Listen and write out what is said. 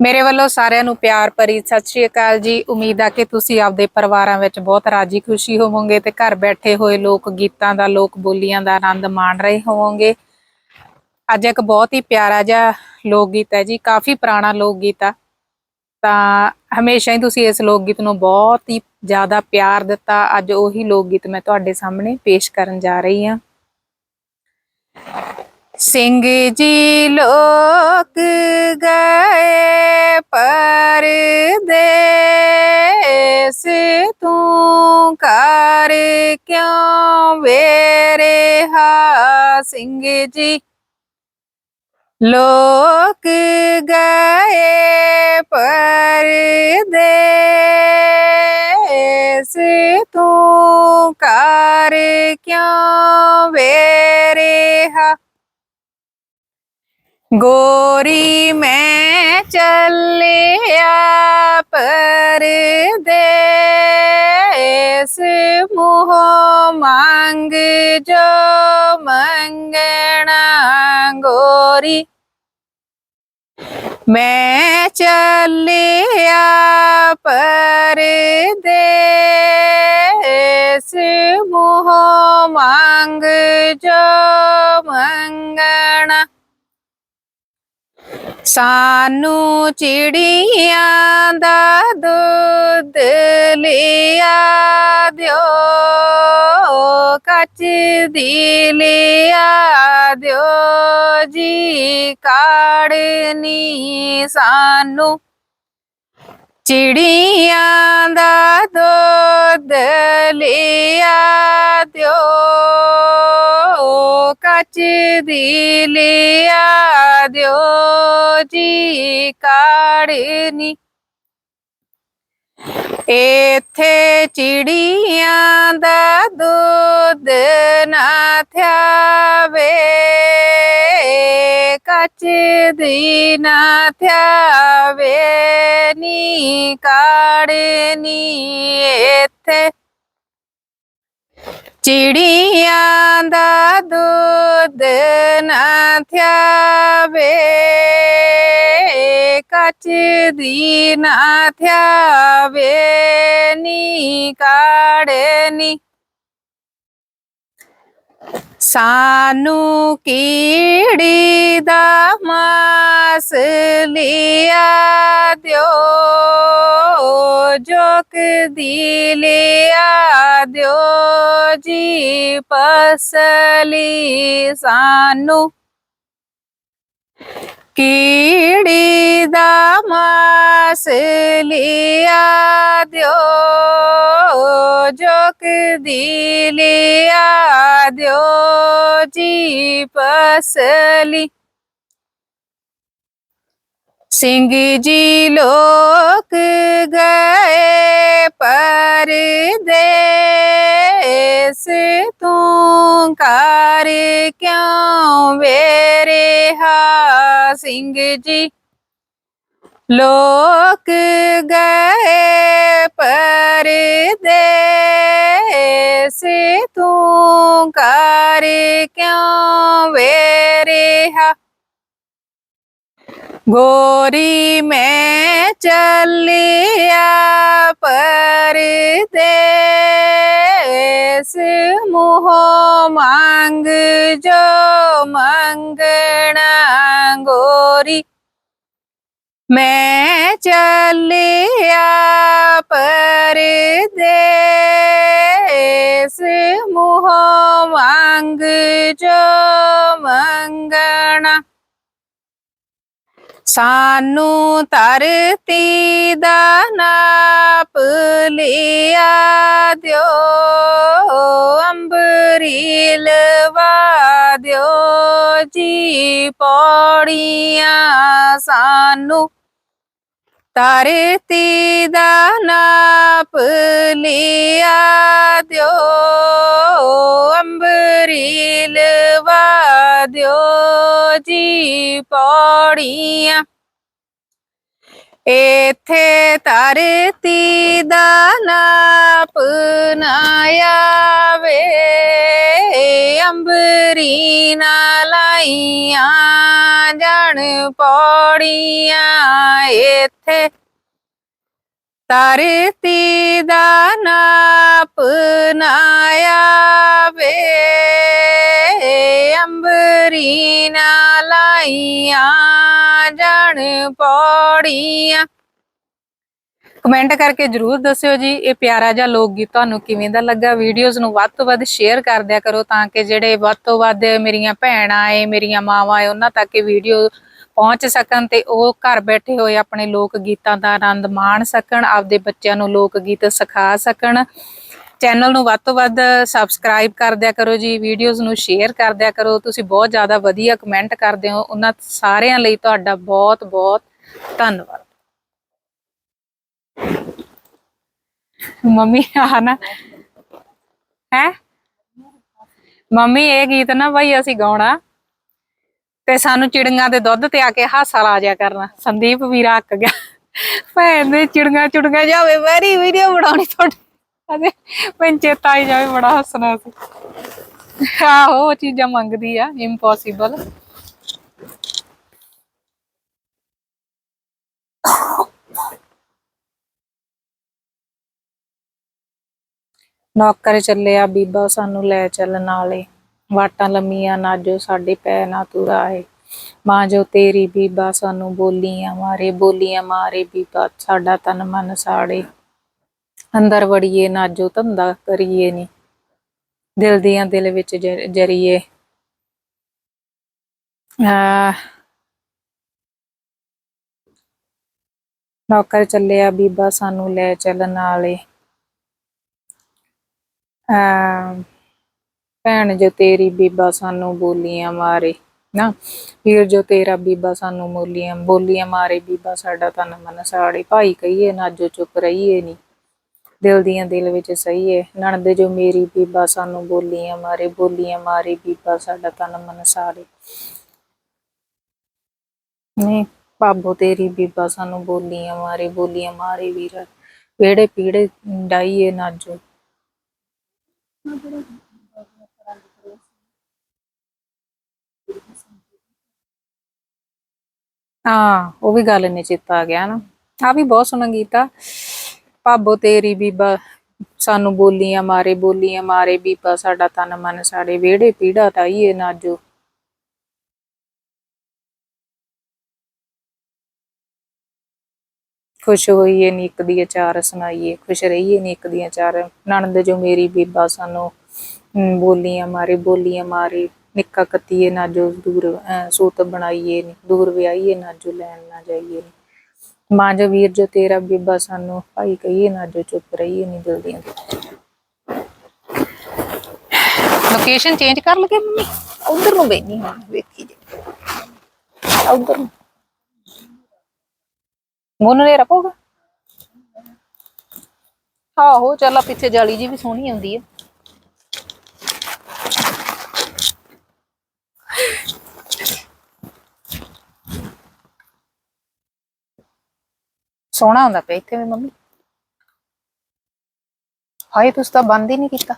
ਮੇਰੇ ਵੱਲੋਂ ਸਾਰਿਆਂ ਨੂੰ ਪਿਆਰ ਭਰੀ ਸਤਿ ਸ਼੍ਰੀ ਅਕਾਲ ਜੀ। ਉਮੀਦ ਆ ਕਿ ਤੁਸੀਂ ਆਪਦੇ ਪਰਿਵਾਰਾਂ ਵਿੱਚ ਬਹੁਤ ਰਾਜੀ ਖੁਸ਼ੀ ਹੋਵੋਗੇ ਤੇ ਘਰ ਬੈਠੇ ਹੋਏ ਲੋਕ ਗੀਤਾਂ ਦਾ, ਲੋਕ ਬੋਲੀਆਂ ਦਾ ਆਨੰਦ ਮਾਣ ਰਹੇ ਹੋਵੋਗੇ। ਅੱਜ ਇੱਕ ਬਹੁਤ ਹੀ ਪਿਆਰਾ ਜਿਹਾ ਲੋਕ ਗੀਤ ਹੈ ਜੀ, ਕਾਫੀ ਪੁਰਾਣਾ ਲੋਕ ਗੀਤ ਆ। ਤਾਂ ਹਮੇਸ਼ਾ ਹੀ ਤੁਸੀਂ ਇਸ ਲੋਕ ਗੀਤ ਨੂੰ ਬਹੁਤ ਹੀ ਜ਼ਿਆਦਾ ਪਿਆਰ ਦਿੱਤਾ। ਅੱਜ ਉਹੀ ਲੋਕ ਗੀਤ ਮੈਂ ਤੁਹਾਡੇ ਸਾਹਮਣੇ ਪੇਸ਼ ਕਰਨ ਜਾ ਰਹੀ ਹਾਂ। ਸਿੰਘ ਜੀ ਲੋਕ ਗਏ ਪਰਦੇਸ ਤੂੰ ਕਰ ਕਿਉਂ ਵੇਰੇ ਹਾ ਸਿੰਘ ਜੀ ਲੋਕ ਗਏ ਪਰਦੇਸ ਤੂੰ ਗੋਰੀ ਮੈਂ ਚੱਲਿਆ ਪਰਦੇਸ, ਮੋਹ ਮੰਗ ਜੋ ਮੰਗਣਾ ਗੋਰੀ। ਮੈਂ ਚੱਲਿਆ ਪਰਦੇਸ, ਮੋਹ ਮੰਗ ਜੋ ਮੰਗਣਾ ਸਾਨੂੰ ਚਿੜੀਆਂ ਦਾ ਦੁੱਧ ਲਿਆ ਦਿਓ, ਕੱਚ ਦੀ ਲਿਆ ਦਿਓ ਜੀ। ਕਾੜਨੀ ਸਾਨੂੰ ਚਿੜੀਆਂ ਦਾ ਦੁੱਧ ਲਿਆ ਦਿਓ। ਕੱਚ ਦੀ ਲਿਆ ਦਿਓ, ਜੀ ਕਾੜਨੀ ਇੱਥੇ ਚਿੜੀਆਂ ਦਾ ਦੁੱਧ ਨਾ ਥਿਆਵੇ, ਕੱਚ ਦੀ ਨਾ ਥਿਆਵੇ, ਨੀ ਕਾੜਨੀ ਇੱਥੇ ਚਿੜੀਆਂ ਦਾ ਦੁੱਧ ਨਾ ਥਿਆਵੇ, ਕੱਚ ਦੀ ਨਾ ਥਿਆਵੇ, ਨੀ ਕਾੜਨੀ ਸਾਨੂੰ ਕੀੜੀ ਦਾ ਮਾ ਮਾਸ ਲਿਆ ਦਿਓ ਜੋਕ ਦੀ ਲਿਆ ਦਿਓ, ਜੀ ਪਸਲੀ ਸਾਨੂੰ। ਕੀੜੀ ਦਾ ਮਾਸ ਲਿਆ ਦਿਓ ਜੋਕ ਦੀ ਲਿਆ ਦਿਓ, ਜੀ ਪਸਲੀ ਸਿੰਘ ਜੀ ਲੋਕ ਗਏ ਪਰਦੇਸ ਤੂੰ ਕਰ ਕਿਉਂ ਵੇਰੇ ਹਾ? ਸਿੰਘ ਜੀ ਲੋਕ ਗਏ ਪਰਦੇਸ ਤੂੰ ਕਰ ਕਿਉਂ ਵੇਰੇ ਹਾ? ਗੋਰੀ ਮੈਂ ਚੱਲਿਆ ਪਰਦੇਸ, ਮੋਹ ਮੰਗ ਜੋ ਮੰਗਣਾ ਗੋਰੀ। ਮੈਂ ਚੱਲਿਆ ਪਰਦੇਸ, ਮੋਹ ਮੰਗ ਜੋ ਮੰਗਣਾ ਸਾਨੂੰ ਧਰਤੀ ਦਾ ਨਾਪ ਲਿਆ ਦਿਓ ਅੰਬਰੀ ਲਵਾ ਦਿਓ। ਜੀ ਪੌੜੀਆਂ ਸਾਨੂੰ ਧਰਤੀ ਦਾ ਨਾਪ ਲਿਆ ਦਿਓ ਅੰਬਰੀ ਲਵਾ ਦਿਓ। ਜੀ ਪੌੜੀਆਂ। ਇੱਥੇ ਧਰਤੀ ਦਾ ਨਾਪ ਨਾ ਆਵੇ, ਅੰਬਰੀ ਨਾ ਲਾਈਆਂ ਜਣ ਪੌੜੀਆਂ। ਇੱਥੇ ਧਰਤੀ ਦਾ ਨਾਪ ਨਾ ਆਵੇ, ਅੰਬਰੀ ਪੌੜੀਆਂ। ਕਮੈਂਟ ਕਰਕੇ ਜਰੂਰ ਦੱਸਿਓ ਜੀ, ਇਹ ਪਿਆਰਾ ਜਿਹਾ ਲੋਕ ਗੀਤ ਤੁਹਾਨੂੰ ਕਿਵੇਂ ਦਾ ਲੱਗਾ? ਵੀਡੀਓਜ਼ ਨੂੰ ਵੱਧ ਤੋਂ ਵੱਧ ਸ਼ੇਅਰ ਕਰ ਦਿਆ ਕਰੋ ਤਾਂ ਕਿ ਜਿਹੜੇ ਵੱਧ ਤੋਂ ਵੱਧ ਮੇਰੀਆਂ ਭੈਣਾਂ ਏ, ਮੇਰੀਆਂ ਮਾਵਾਂ ਏ, ਉਹਨਾਂ ਤੱਕ ਇਹ ਵੀਡੀਓ ਪਹੁੰਚ ਸਕਣ ਤੇ ਉਹ ਘਰ ਬੈਠੇ ਹੋਏ ਆਪਣੇ ਲੋਕ ਗੀਤਾਂ ਦਾ ਆਨੰਦ ਮਾਣ ਸਕਣ, ਆਪਦੇ ਬੱਚਿਆਂ ਨੂੰ ਲੋਕ ਗੀਤ ਸਿਖਾ ਸਕਣ। ਚੈਨਲ ਨੂੰ ਵੱਧ ਤੋਂ ਵੱਧ ਸਬਸਕ੍ਰਾਈਬ ਕਰ ਦਿਆ ਕਰੋ ਜੀ ਵੀਡੀਓਜ਼ ਨੂੰ ਸ਼ੇਅਰ ਕਰ ਦਿਆ ਕਰੋ। ਤੁਸੀਂ ਬਹੁਤ ਜ਼ਿਆਦਾ ਵਧੀਆ ਕਮੈਂਟ ਕਰਦੇ ਹੋ। ਉਹਨਾਂ ਸਾਰਿਆਂ ਲਈ ਤੁਹਾਡਾ ਬਹੁਤ ਬਹੁਤ ਧੰਨਵਾਦ। ਮੰਮੀ ਆ ਨਾ। ਹੈ? ਮੰਮੀ, ਇਹ ਗੀਤ ਨਾ ਭਾਈ ਅਸੀਂ ਗਾਉਣਾ। ਤੇ ਸਾਨੂੰ ਚਿੜੀਆਂ ਦੇ ਦੁੱਧ ਤੇ ਆ ਕੇ ਹਾਸਾ ਲਾ ਜਾ ਕਰਨਾ। ਸੰਦੀਪ ਵੀਰਾ ਅੱਕ ਗਿਆ। ਭੈਣ ਦੇ ਚਿੜੀਆਂ ਚੁੜੀਆਂ, ਜਾਵੇ ਵੈਰੀ ਵੀਡੀਓ ਬਣਾਉਣੀ ਤੁਹਾਡੀ। ਅਜੇ ਮੈਨੂੰ ਚੇਤਾ ਆਈ ਜਾਵੇ, ਬੜਾ ਹੱਸਣਾ ਸੀ। ਆਹੋ, ਉਹ ਚੀਜ਼ਾਂ ਮੰਗਦੀ ਆ ਇੰਪੋਸੀਬਲ ਨੌਕਰ ਚੱਲਿਆ ਬੀਬਾ ਸਾਨੂੰ ਲੈ ਚੱਲ ਨਾਲੇ। ਵਾਟਾਂ ਲੰਮੀਆਂ ਨਾਜੋ ਸਾਡੇ ਪੈ ਨਾ ਤੁਰਾਏ ਮਾਂ ਜੋ ਤੇਰੀ ਬੀਬਾ ਸਾਨੂੰ ਬੋਲੀਆਂ, ਮਾਰੇ ਬੋਲੀਆਂ, ਮਾਰੇ ਬੀਬਾ, ਸਾਡਾ ਤਨ ਮਨ ਸਾੜੇ। ਅੰਦਰ ਵੜੀਏ ਨਾਜੋ ਧੰਦਾ ਕਰੀਏ ਨੀ। ਦਿਲ ਦੀਆਂ ਦਿਲ ਵਿੱਚ ਜ- ਜਰੀਏ। ਆ, ਨੌਕਰ ਚੱਲਿਆ ਬੀਬਾ ਸਾਨੂੰ ਲੈ ਚੱਲਣ ਵਾਲੇ। ਆ, ਭੈਣ ਜੋ ਤੇਰੀ ਬੀਬਾ ਸਾਨੂੰ ਬੋਲੀਆਂ ਮਾਰੇ। ਨਾ, ਵੀਰ ਜੋ ਤੇਰਾ ਬੀਬਾ ਸਾਨੂੰ ਮੋਲੀਆਂ ਬੋਲੀਆਂ ਮਾਰੇ। ਬੀਬਾ ਸਾਡਾ ਤਨ ਮਨ ਸਾੜੇ। ਭਾਈ ਕਹੀਏ, ਨਾ ਜੋ ਚੁੱਪ ਰਹੀਏ ਨੀ। ਦਿਲ ਦੀਆਂ ਦਿਲ ਵਿੱਚ ਸਹੀ ਏ। ਨਣਦ ਜੋ ਮੇਰੀ ਬੀਬਾ ਸਾਨੂੰ ਬੋਲੀਆਂ ਮਾਰੇ ਬੋਲੀਆਂ ਮਾਰੇ, ਬੀਬਾ ਸਾਡਾ ਤਨ ਮਨ ਸਾਰੇ। ਨਹੀਂ ਭਾਬੋ ਤੇਰੀ ਬੀਬਾ ਸਾਨੂੰ ਬੋਲੀਆਂ ਮਾਰੇ ਬੋਲੀਆਂ ਮਾਰੇ ਵੀਰ। ਵੇੜੇ ਪੀੜੇ ਡਾਈਏ ਨਾਜੋ। ਹਾਂ, ਉਹ ਵੀ ਗੱਲ ਨੇ ਚਿੱਤਾ ਆ ਗਿਆ ਨਾ। ਆ ਵੀ ਬਹੁਤ ਸੋਹਣਾ ਗੀਤ ਆ। ਭਾਬੋ ਤੇਰੀ ਬੀਬਾ ਸਾਨੂੰ ਬੋਲੀਆਂ ਮਾਰੇ ਬੋਲੀਆਂ ਮਾਰੇ ਬੀਬਾ ਸਾਡਾ ਤਨ ਮਨ ਸਾੜੇ ਵਿਹੜੇ ਪੀੜਾ ਤਾਈਏ ਨਾਜੋ ਖੁਸ਼ ਹੋਈਏ ਨੀ ਇੱਕ ਦੀਆਂ ਚਾਰ ਸੁਣਾਈਏ ਖੁਸ਼ ਰਹੀਏ ਨੀ ਇੱਕ ਦੀਆਂ ਚਾਰ। ਨਣਦ ਜੋ ਮੇਰੀ ਬੀਬਾ ਸਾਨੂੰ ਹਮ, ਬੋਲੀਆਂ ਮਾਰੇ ਬੋਲੀਆਂ ਮਾਰੇ ਨਿੱਕਾ ਕੱਤੀਏ ਨਾ ਜੋ ਦੂਰ ਅਹ, ਸੂਤ ਬਣਾਈਏ ਨੀ ਦੂਰ ਵਿਆਹੀਏ ਨਾ ਜੋ ਲੈਣ ਨਾ ਜਾਈਏ ਮਾਂ ਜੋ ਵੀਰ ਜੋ ਤੇਰਾ ਬੀਬਾ ਸਾਨੂੰ, ਭਾਈ ਕਹੀਏ ਨਾ ਜੋ ਚੁੱਪ ਰਹੀਏ ਨੀ ਦਿਲ ਦੀਆਂ ਲੋਕੇਸ਼ਨ ਚੇਂਜ ਕਰ ਲਗੇ ਮੰਮੀ? ਉਧਰ ਨੂੰ ਬੈਣੀ ਹੁਣ ਵੇਖੀ ਜੇ। ਉਧਰ ਨੂੰ। ਮੋਨ ਨੇ ਰੱਖੋਗਾ ਆਹੋ, ਚੱਲ ਆ ਪਿੱਛੇ ਜਾਲੀ ਜੀ ਵੀ ਸੋਹਣੀ ਆਉਂਦੀ ਹੈ ਸੋਹਣਾ ਹੁੰਦਾ ਪਿਆ ਇੱਥੇ ਵੀ ਮੰਮੀ। ਹਾਏ ਤੁਸੀਂ ਤਾਂ ਬੰਦ ਹੀ ਨਹੀਂ ਕੀਤਾ।